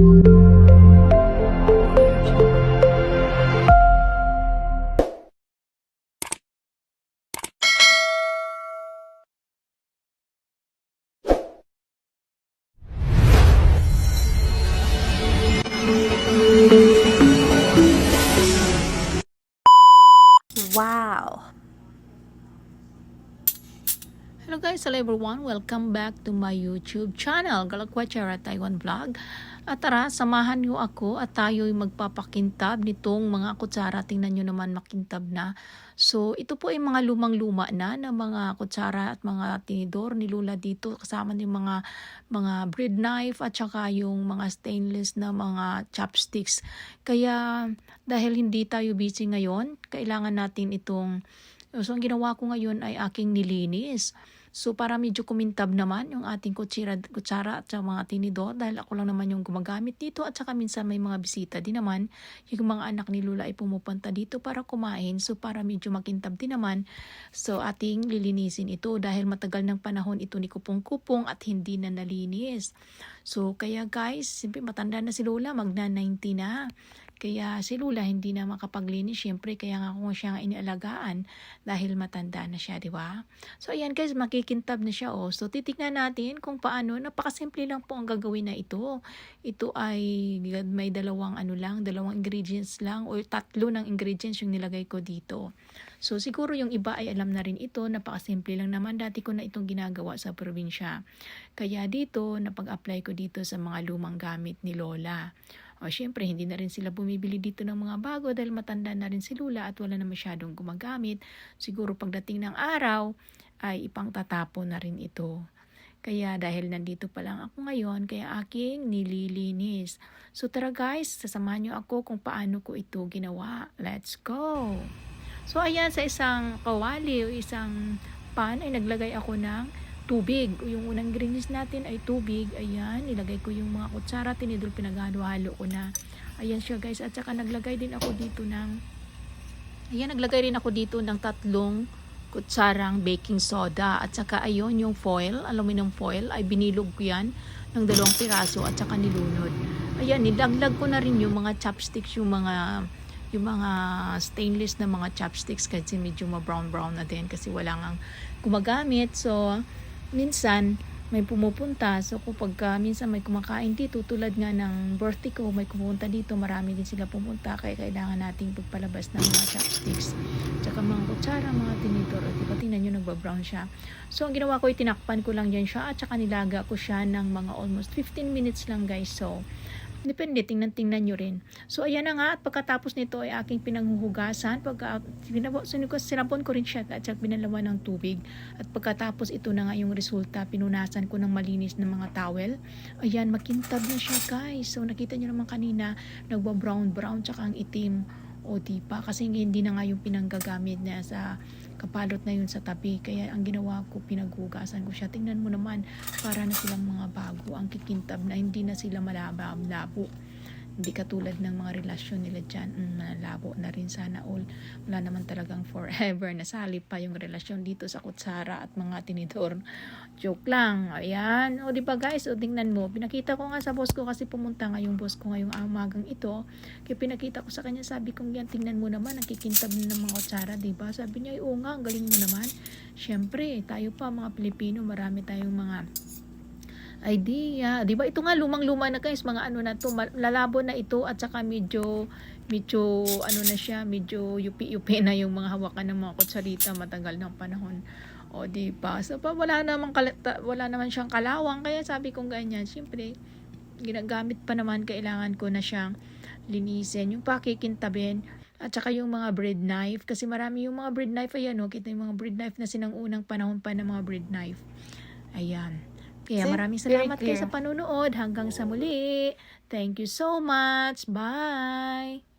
you. Guys, hello everyone. Welcome back to my YouTube channel, Galakwachara Taiwan Vlog. At tara, samahan niyo ako at tayo'y magpapakintab nitong mga kutsara. Tingnan niyo naman makintab na. So, ito po ay mga lumang-luma na na mga kutsara at mga tinidor ni Lula dito. Kasama din mga, mga bread knife at saka yung mga stainless na mga chopsticks. Kaya, dahil hindi tayo busy ngayon, kailangan natin itong So, ang ginawa ko ngayon ay aking nilinis. So, para medyo kumintab naman yung ating kutsira, kutsara at mga tinidor dahil ako lang naman yung gumagamit dito at saka minsan may mga bisita din naman. Yung mga anak ni Lula ay pumupunta dito para kumain. So, para medyo makintab din naman. So, ating lilinisin ito dahil matagal ng panahon ito ni Kupong-Kupong at hindi na nalinis. So, kaya guys, simple matanda na si Lula, magna 90 na. Kaya si Lula hindi na makapaglinis, syempre kaya nga kung siya nga inialagaan dahil matanda na siya, di ba? So ayan guys, makikintab na siya oh. So titignan natin kung paano, napakasimple lang po ang gagawin na ito. Ito ay may dalawang ano lang, dalawang ingredients lang o tatlo ng ingredients yung nilagay ko dito. So siguro yung iba ay alam na rin ito, napakasimple lang naman. Dati ko na itong ginagawa sa probinsya. Kaya dito, napag-apply ko dito sa mga lumang gamit ni Lola. O syempre, hindi na rin sila bumibili dito ng mga bago dahil matanda na rin si Lula at wala na masyadong gumagamit. Siguro pagdating ng araw, ay ipang tatapo na rin ito. Kaya dahil nandito pa lang ako ngayon, kaya aking nililinis. So tara guys, sasamahan niyo ako kung paano ko ito ginawa. Let's go! So ayan, sa isang kawali o isang pan ay naglagay ako ng tubig. Yung unang greenies natin ay tubig. Ayan, nilagay ko yung mga kutsara, tinidor, pinaghalo-halo ko na. Ayan siya guys. At saka naglagay din ako dito ng, ayan, naglagay rin ako dito ng tatlong kutsarang baking soda. At saka ayun, yung foil, aluminum foil, ay binilog ko yan ng dalawang piraso at saka nilunod. Ayan, nilaglag ko na rin yung mga chopsticks, yung mga yung mga stainless na mga chopsticks kasi medyo ma-brown brown na din kasi wala nang gumagamit. So, minsan may pumupunta. So kapag uh, minsan may kumakain dito, tulad nga ng birthday ko, may pumunta dito, marami din sila pumunta. Kaya kailangan nating pagpalabas ng mga chopsticks. Tsaka mga kutsara, mga tinidor. At diba, tingnan nyo, nagba-brown siya. So ang ginawa ko, itinakpan ko lang yan siya. At saka nilaga ko siya ng mga almost 15 minutes lang guys. So, Depende, tingnan-tingnan nyo rin. So, ayan na nga. At pagkatapos nito ay aking pinanghuhugasan. Pagka, sinabon ko rin siya at saka binalawan ng tubig. At pagkatapos ito na nga yung resulta. Pinunasan ko ng malinis ng mga towel. Ayan, makintab na siya guys. So, nakita nyo naman kanina, nagwa-brown-brown tsaka ang itim. O di pa kasi hindi na nga yung pinanggagamit niya sa kapalot na yun sa tabi. Kaya ang ginawa ko, pinaghugasan ko siya. Tingnan mo naman, para na silang mga bago. Ang kikintab na hindi na sila malabo. Hindi katulad ng mga relasyon nila dyan. Mm, malabo na rin sana all. Wala naman talagang forever. Nasali pa yung relasyon dito sa kutsara at mga tinidor. Joke lang. Ayan. O di ba guys, o tingnan mo. Pinakita ko nga sa boss ko kasi pumunta nga yung boss ko ngayong amagang ito. Kaya pinakita ko sa kanya, sabi kong yan, tingnan mo naman, ang kikintab na ng mga kutsara, di ba? Sabi niya, oo nga, ang galing mo naman. Siyempre, tayo pa mga Pilipino, marami tayong mga idea. 'Di ba? Ito nga lumang-luma na guys, mga ano na to, lalabo na ito at saka medyo medyo ano na siya, medyo yupi-yupi na yung mga hawakan ng mga kutsarita matagal ng panahon. O di ba? So pa wala naman kalata, wala naman siyang kalawang kaya sabi kong ganyan, siyempre ginagamit pa naman kailangan ko na siyang linisin, yung pakikintabin at saka yung mga bread knife kasi marami yung mga bread knife ayan oh, kita yung mga bread knife na sinang unang panahon pa ng mga bread knife. Ayan. Kaya maraming salamat kayo sa panunood. Hanggang sa muli. Thank you so much. Bye!